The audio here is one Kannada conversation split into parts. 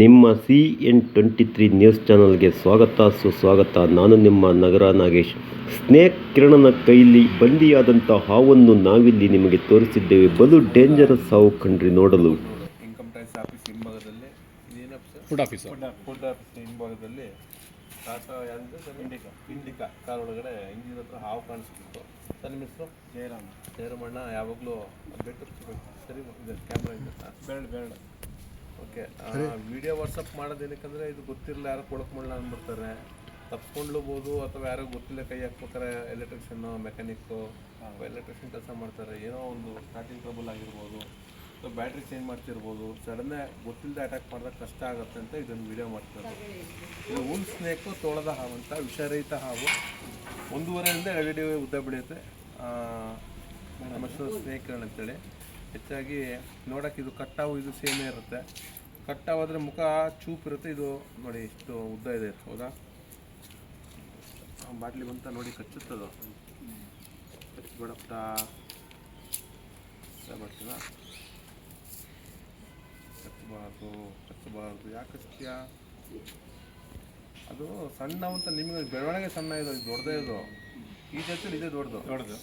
ನಿಮ್ಮ C N twenty three news ಚಾನಲ್ಗೆ ಸ್ವಾಗತ ಸುಸ್ವಾಗತ. ನಾನು ನಿಮ್ಮ ನಗರ ನಾಗೇಶ್. ಸ್ನೇಕ್ ಕಿರಣನ ಕೈಲಿ ಬಂದಿಯಾದಂಥ ಹಾವನ್ನು ನಾವಿಲ್ಲಿ ನಿಮಗೆ ತೋರಿಸಿದ್ದೇವೆ. ಬಲು ಡೇಂಜರಸ್ ಹಾವು ಕಂಡ್ರಿ ನೋಡಲು. ಇನ್ಕಮ್ ಟ್ಯಾಕ್ಸ್ ಆಫೀಸ್ ಹಿಂಭಾಗದಲ್ಲಿ food office. Food food office ಹಿಂಭಾಗದಲ್ಲಿ ಟಾಟಾ ಯಾವುದು? Sir Indica. ಇಂಡಿಕಾ. ಕಾರ್ ಒಳಗಡೆ ಇಂಜಿನ್ ಹತ್ರ ಹಾವು ಕಾಣಿಸ್ಬಿಟ್ಟು ಸರ್ ನಿಮ್ಮ ಹೆಸರು? ಜಯರಾಮ್. ಜಯರಾಮಣ್ಣ ಯಾವಾಗಲೂ ಬೆಟ್ಟು ಸರಿ ಇದೆ ಕ್ಯಾಮ್ರಾ ಇದೆ ಬೇಡ ಬೇಡ. ಓಕೆ ವಿಡಿಯೋ ವಾಟ್ಸಪ್ ಮಾಡೋದೇನಕ್ಕಂದ್ರೆ ಇದು ಗೊತ್ತಿರಲ್ಲ ಯಾರು ಕೊಡಕ್ಕೆ ಮಾಡಲ್ಲ ಅಂದ್ಬಿಡ್ತಾರೆ. ತಪ್ಸ್ಕೊಂಡ್ಲೂಬೋದು ಅಥವಾ ಯಾರೋ ಗೊತ್ತಿಲ್ಲ ಕೈ ಹಾಕ್ಬೇಕಾರೆ ಎಲೆಕ್ಟ್ರಿಷಿಯನ್ನು ಮೆಕ್ಯಾನಿಕ್ಕು ಎಲೆಕ್ಟ್ರಿಷಿಯನ್ ಕೆಲಸ ಮಾಡ್ತಾರೆ. ಏನೋ ಒಂದು ಸ್ಟಾರ್ಟಿಂಗ್ ಟ್ರಬಲ್ ಆಗಿರ್ಬೋದು ಅಥವಾ ಬ್ಯಾಟ್ರಿ ಚೇಂಜ್ ಮಾಡ್ತಿರ್ಬೋದು. ಸಡನ್ನೇ ಗೊತ್ತಿಲ್ಲದೆ ಅಟ್ಯಾಕ್ ಮಾಡಿದಾಗ ಕಷ್ಟ ಆಗುತ್ತೆ ಅಂತ ಇದನ್ನು ವಿಡಿಯೋ ಮಾಡ್ತಾರೆ. ಇದು ಉಲ್ ಸ್ನೇಕು ತೋಳದ ಹಾವು ಅಂತ ವಿಷರಹಿತ ಹಾವು. ಒಂದೂವರೆಯಿಂದ ಎರಡು ಉದ್ದ ಬೆಳೆಯುತ್ತೆ. ಆ, ನಮ್ಮ ಹೆಸರು ಸ್ನೇಕ್ಗಳು ಅಂತೇಳಿ. ಹೆಚ್ಚಾಗಿ ನೋಡೋಕೆ ಇದು ಕಟ್ಟಾವು, ಇದು ಸೇಮೇ ಇರುತ್ತೆ. ಕಟ್ಟಾವಾದರೆ ಮುಖ ಚೂಪ್ ಇರುತ್ತೆ. ಇದು ನೋಡಿ, ಇಷ್ಟು ಉದ್ದ ಇದೆ. ಹೌದಾ? ಬಾಟ್ಲಿ ಬಂತ ನೋಡಿ ಕಚ್ಚುತ್ತದು. ಕಚ್ಚಿಬಿಡಪ್ಪ ಬರ್ತೀನ ಕಚ್ಚಬಾರ್ದು ಕಚ್ಚಬಾರ್ದು. ಯಾಕೆ ಕಚ್ತೀಯ? ಅದು ಸಣ್ಣ ಅಂತ ನಿಮಗೆ ಬೆಳವಣಿಗೆ ಸಣ್ಣ ಇದು, ದೊಡ್ಡದೇ ಇದು. ಈ ಜಾತಿ ಇದೇ ದೊಡ್ಡದು. ದೊಡ್ಡದು.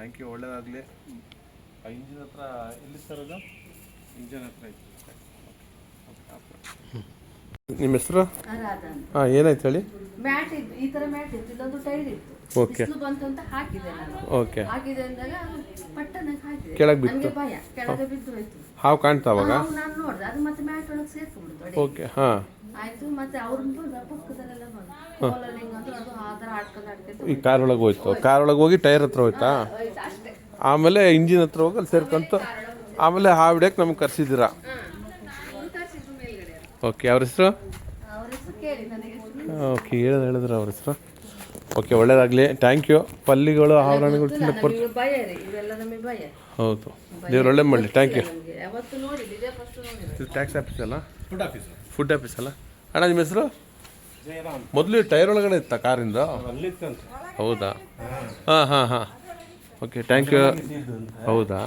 ಥ್ಯಾಂಕ್ ಯು ಒಳ್ಳೆಯದಾಗಲಿ ಆ ಇಂಜಿನ್ ಹತ್ರ ಎಲ್ಲಿ ಸರ್ ಅದು? ಇಂಜಿನ್ ಹತ್ರ ಇತ್ತು ನಿಮ್ಮ ಹೆಸರು? ಹಾಂ ಏನಾಯ್ತು ಹೇಳಿ? ಮ್ಯಾಟ್ ಇತ್ತು ಈ ಥರ ಮ್ಯಾಟ್ ಇತ್ತು. ಇಲ್ಲೊಂದು ಟೈರ್ ಇತ್ತು. ಓಕೆ ಬಂತು ಅಂತ ಹಾಕಿದೆ ನಾನು. ಓಕೆ ಹಾಕಿದೆ ಅಂದಾಗ ಪಟ್ಟನೆ ಹಾಕಿದೆ. ಕೆಳಗೆ ಬಿತ್ತು? ನನಗೆ ಭಯ. ಕೆಳಗೆ ಬಿದ್ದು ಹೋಯ್ತು. ಹಾವು ಕಾಣ್ತಾ ಅವಾಗ? ನಾವು ನಾನು ನೋಡಿದೆ. ಅದು ಮತ್ತೆ ಮ್ಯಾಟ್ ಒಳಗೆ ಸೇರ್ಕೊಂಡ್ಬಿಡ್ತು ಓಕೆ ಹಾಂ. ಆಯ್ತು ಮತ್ತೆ ಅವ್ರ ಪಕ್ಕದಲ್ಲೆಲ್ಲ ಬಂದು ಕೋಲಲ್ಲಿ ಅದು ಅದು ಆ ಥರ ಆಡ್ಕೊಂಡು ಆಡ್ಕೊಂಡು ಈ ಕಾರ್ ಒಳಗೆ ಹೋಯ್ತು. ಕಾರ್ ಒಳಗೆ ಹೋಗಿ ಟೈರ್ ಹತ್ರ ಹೋಯ್ತಾ? ಆಮೇಲೆ ಇಂಜಿನ್ ಹತ್ರ ಹೋಗಿ ಅಲ್ಲಿ ಸೇರ್ಕೊಂತ ಆಮೇಲೆ ಹಾವು ಹಿಡಿಯಕ್ಕೆ ನಮ್ಗೆ ಕರ್ಸಿದ್ದೀರಾ? ಓಕೆ ಅವ್ರ ಹೆಸರು? ಅವ್ರ ಹೆಸರು ಕೇಳಿ ನನಗೆ. ಓಕೆ ಹೇಳಿದ್ರೆ ಹೇಳಿದ್ರು ಅವ್ರ ಹೆಸರು. ಓಕೆ ಒಳ್ಳೇದಾಗಲಿ. ಥ್ಯಾಂಕ್ ಯು ಪಲ್ಲಿಗಳು ಆವರಣಗಳು ತಿನ್ನಕ್ಕೆ ನಮಗೆ ಹೌದು. ದೇವ್ರು ಒಳ್ಳೆ ಮಾಡಲಿ. ಥ್ಯಾಂಕ್ ಯು ಟ್ಯಾಕ್ಸ್ ಆಫೀಸ್ ಅಲ್ಲ? ಫುಡ್ ಆಫೀಸ್ ಫುಡ್ ಆಫೀಸ್ ಅಲ್ಲ? ಅಣ್ಣ ನಿಮ್ಮ ಹೆಸರು? ಮೊದಲು ಟೈರ್ ಒಳಗಡೆ ಇತ್ತ ಕಾರಿಂದ? ಹೌದಾ? ಹಾಂ ಹಾಂ ಹಾಂ. ಓಕೆ ಥ್ಯಾಂಕ್ ಯು ಹೌದಾ?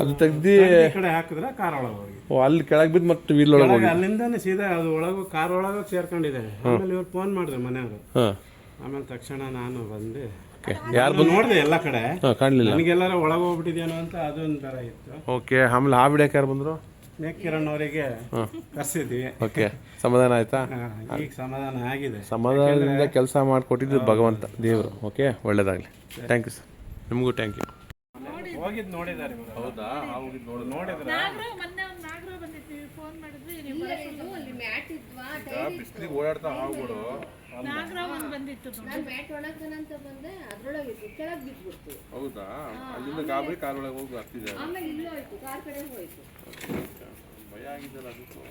ಅದು ತೆಗ್ದು ಕಡೆ ಹಾಕಿದ್ರೆ ಕಾರ್ ಒಳಗೆ ಹೋಗಿ ಓ ಅಲ್ಲಿ ಕೆಳಗೆ ಬಿದ್ದು ಮತ್ತೆ ವೀಲ್ ಒಳಗೆ ಹೋಗಿ. ಅಲ್ಲಿಂದಾನೆ ಸೀದಾ ಅದು ಒಳಗೆ ಕಾರ್ ಒಳಗೆ ಸೇರ್ಕೊಂಡಿದೆ ಆಮೇಲೆ ಇವ್ರು ಫೋನ್ ಮಾಡಿದ್ರು ಮನೆಯವರು. ಹಾಂ. ಆಮೇಲೆ ತಕ್ಷಣ ನಾನು ಬಂದೆ. ಯಾರು ಬಂದು ನೋಡಿದೆ ಎಲ್ಲ ಕಡೆ. ಕಾಣಲಿಲ್ಲ. ನನಗೆಲ್ಲರೂ ಒಳಗೆ ಹೋಗ್ಬಿಟ್ಟಿದೇನೋ ಅಂತ ಅದೊಂದು ಥರ ಇತ್ತು. ಓಕೆ ಆಮೇಲೆ ಆ ಬಿಡಕ್ಕೆ ಯಾರು ಬಂದರು? ಕಿರಣ್ ಅವರಿಗೆ ಕರ್ಸಿದ್ವಿ. ಓಕೆ. ಸಮಾಧಾನ ಆಯ್ತಾ? ಈಗ ಸಮಾಧಾನ ಆಗಿದೆ. ಸಮಾಧಾನದಿಂದ ಕೆಲಸ ಮಾಡಿಕೊಟ್ಟಿದ್ದು ಭಗವಂತ ದೇವರು. ಓಕೆ? ಒಳ್ಳೇದಾಗಲಿ. ಥ್ಯಾಂಕ್ ಯು ಸರ್ ನಿಮಗೂ ಥ್ಯಾಂಕ್ ಯು ಹೋಗಿದ್ ನೋಡಿದ್ದಾರೆ. ಹೌದಾ? ನೋಡಿದ್ರೆ? ನೋಡಿದ್ರ ಅಲ್ಲಿ ಮ್ಯಾಟ್ ಓಡಾಡ್ತಾ ಬಿಸಿಲಿಗೆ ಓಡಾಡ್ತಾ ಬಂದಿತ್ತು ನಾನು ಮ್ಯಾಟ್ ಒಳಗನಂತ ಬಂದೆ ಅದ್ರೊಳಗಿತ್ತು ಕೆಳಗೆ ಬಿದ್ಬಿಡ್ತು. ಹೌದಾ? ಅಲ್ಲಿಂದ ಗಾಬರಿ ಕಾರ್ ಒಳಗೆ ಹೋಗಿ ಬರ್ತಿದ್ದೆ ಆಮೇಲೆ ಇಲ್ಲೂ ಹೋಯ್ತು ಕಾರ್ ಕಡೆ ಹೋಯ್ತು. ಭಯ ಆಗಿದ್ದಲ್ಲ ಅದಕ್ಕೂ.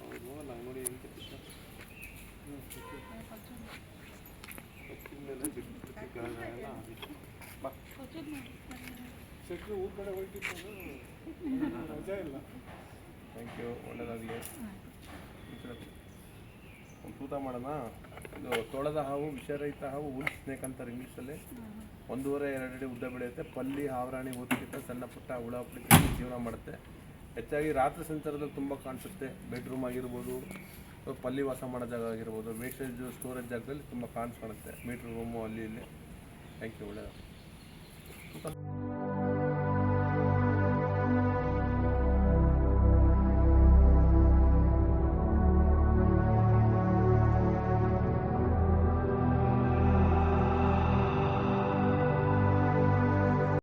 ಹೌದು ನಂಗೆ ನೋಡಿ ಹೆಂಗೆ ಮೇಲೆ ಕೆಳಗೆಲ್ಲ ಬಾ. ಶೆಟ್ರು ಊರ ಕಡೆ ಹೋಗ್ತಿತ್ತು ರಜಾ ಇಲ್ಲ. ಥ್ಯಾಂಕ್ ಯು ಒಳ್ಳೇದಾಗಲಿ. ಒಂದು ತೂತ ಮಾಡೋಣ. ಇದು ತೋಳದ ಹಾವು ವಿಷರಹಿತ ಹಾವು ಉಲ್ ಸ್ನೇಕ್ ಅಂತಾರೆ ಇಂಗ್ಲೀಷಲ್ಲಿ ಒಂದೂವರೆ ಎರಡು ಅಡಿ ಉದ್ದ ಬೆಳೆಯುತ್ತೆ. ಪಲ್ಲಿ ಹಾವರಾಣಿ ಓದ್ಕಿಂತ ಸಣ್ಣ ಪುಟ್ಟ ಹುಳ ಹುಪ್ಪಳಿ ಜೀವನ ಮಾಡುತ್ತೆ. ಹೆಚ್ಚಾಗಿ ರಾತ್ರಿ ಸಂಚಾರದಲ್ಲಿ ತುಂಬ ಕಾಣಿಸುತ್ತೆ. ಬೆಡ್ರೂಮ್ ಆಗಿರ್ಬೋದು ಪಲ್ಲಿ ವಾಸ ಮಾಡೋ ಜಾಗ ಆಗಿರ್ಬೋದು ವೇಸ್ಟೇಜ್ ಸ್ಟೋರೇಜ್ ಜಾಗದಲ್ಲಿ ತುಂಬ ಕಾಣಿಸ್ಕೊಳುತ್ತೆ. ಮೀಟ್ರ್ ರೂಮು ಅಲ್ಲಿ ಇಲ್ಲಿ. ಥ್ಯಾಂಕ್ ಯು ಒಳ್ಳೆಯದು